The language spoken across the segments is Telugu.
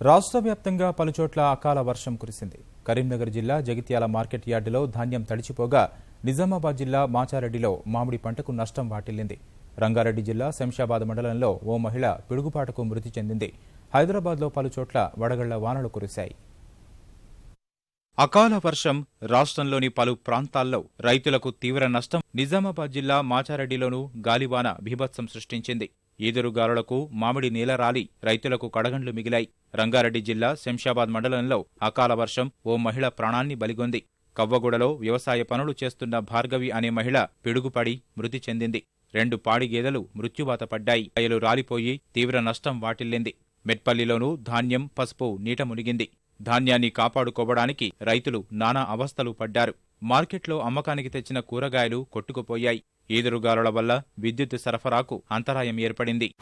రాష్ట్ర వ్యాప్తంగా పలుచోట్ల అకాల వర్షం కురిసింది. కరీంనగర్ జిల్లా జగిత్యాల మార్కెట్ యార్డులో ధాన్యం తడిచిపోగా నిజామాబాద్ జిల్లా మాచారెడ్డిలో మామిడి పంటకు నష్టం వాటిల్లింది. రంగారెడ్డి జిల్లా శంషాబాద్ మండలంలో ఓ మహిళ పిడుగుపాటకు మృతి చెందింది. హైదరాబాద్లో పలుచోట్ల వడగళ్ళ వానలు కురిశాయి. అకాల వర్షం రాష్ట్రంలోని పలు ప్రాంతాల్లో రైతులకు తీవ్ర నష్టం నిజామాబాద్ జిల్లా మాచారెడ్డిలోనూ గాలివాన బీభత్సం సృష్టించింది. ఈదురుగాలులకు మామిడి నీలరాలి రైతులకు కడగండ్లు మిగిలాయి. రంగారెడ్డి జిల్లా శంషాబాద్ మండలంలో అకాల వర్షం ఓ మహిళ ప్రాణాన్ని బలిగొంది. కవ్వగూడలో వ్యవసాయ పనులు చేస్తున్న భార్గవి అనే మహిళ పిడుగుపడి మృతి చెందింది. రెండు పాడి గేదెలు మృత్యువాత పడ్డాయి. అయలు రాలిపోయి తీవ్ర నష్టం వాటిల్లింది. మెట్పల్లిలోనూ ధాన్యం పసుపు నీట మునిగింది. ధాన్యాన్ని కాపాడుకోవడానికి రైతులు నానా అవస్థలు పడ్డారు. మార్కెట్లో అమ్మకానికి తెచ్చిన కూరగాయలు కొట్టుకుపోయాయి. ఈదురుగాలుల వల్ల విద్యుత్ సరఫరాకు అంతరాయం ఏర్పడింది.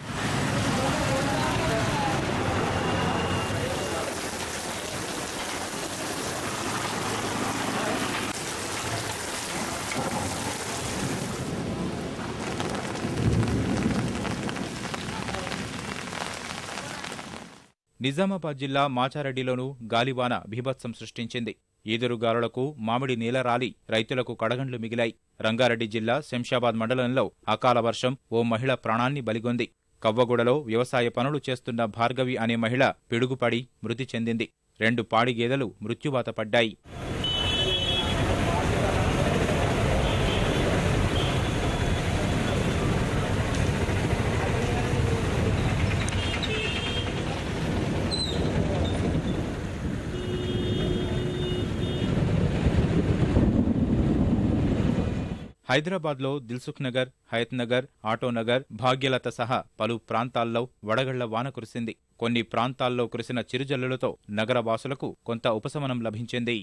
నిజామాబాద్ జిల్లా మాచారెడ్డిలోనూ గాలివాన బీభత్సం సృష్టించింది. ఈదురుగాలులకు మామిడి నీలరాలి రైతులకు కడగండ్లు మిగిలాయి. రంగారెడ్డి జిల్లా శంషాబాద్ మండలంలో అకాల వర్షం ఓ మహిళ ప్రాణాన్ని బలిగొంది. కవ్వగూడలో వ్యవసాయ పనులు చేస్తున్న భార్గవి అనే మహిళ పిడుగుపడి మృతి చెందింది. రెండు పాడి గేదెలు మృత్యువాత పడ్డాయి. హైదరాబాద్లో దిల్సుఖ్ నగర్ హయత్ నగర్ ఆటోనగర్ భాగ్యలత సహా పలు ప్రాంతాల్లో వడగళ్ళ వాన కురిసింది. కొన్ని ప్రాంతాల్లో కురిసిన చిరుజల్లులతో నగరవాసులకు కొంత ఉపశమనం లభించింది.